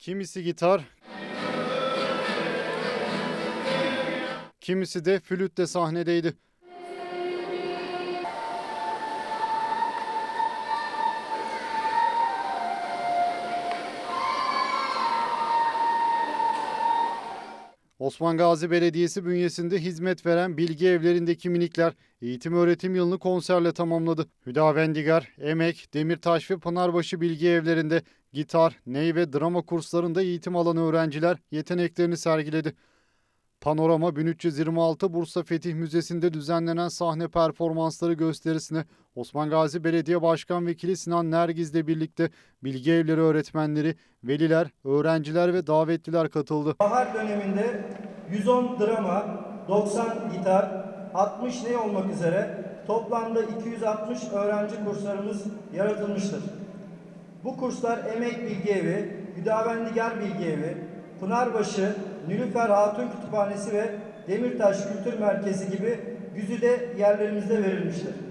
Kimisi gitar, kimisi de flütle sahnedeydi. Osman Gazi Belediyesi bünyesinde hizmet veren bilgi evlerindeki minikler eğitim öğretim yılını konserle tamamladı. Hüdavendigar, Emek, Demirtaş ve Pınarbaşı bilgi evlerinde gitar, ney ve drama kurslarında eğitim alan öğrenciler yeteneklerini sergiledi. Panorama 1326 Bursa Fetih Müzesi'nde düzenlenen sahne performansları gösterisine Osman Gazi Belediye Başkan Vekili Sinan Nergiz'le birlikte bilgi evleri öğretmenleri, veliler, öğrenciler ve davetliler katıldı. Bahar döneminde 110 drama, 90 gitar, 60 ney olmak üzere toplamda 260 öğrenci kurslarımız yaratılmıştır. Bu kurslar Emek Bilgi Evi, Hüdavendigar Bilgi Evi, Pınarbaşı, Nilüfer Hatun Kütüphanesi ve Demirtaş Kültür Merkezi gibi güzide yerlerimizde verilmiştir.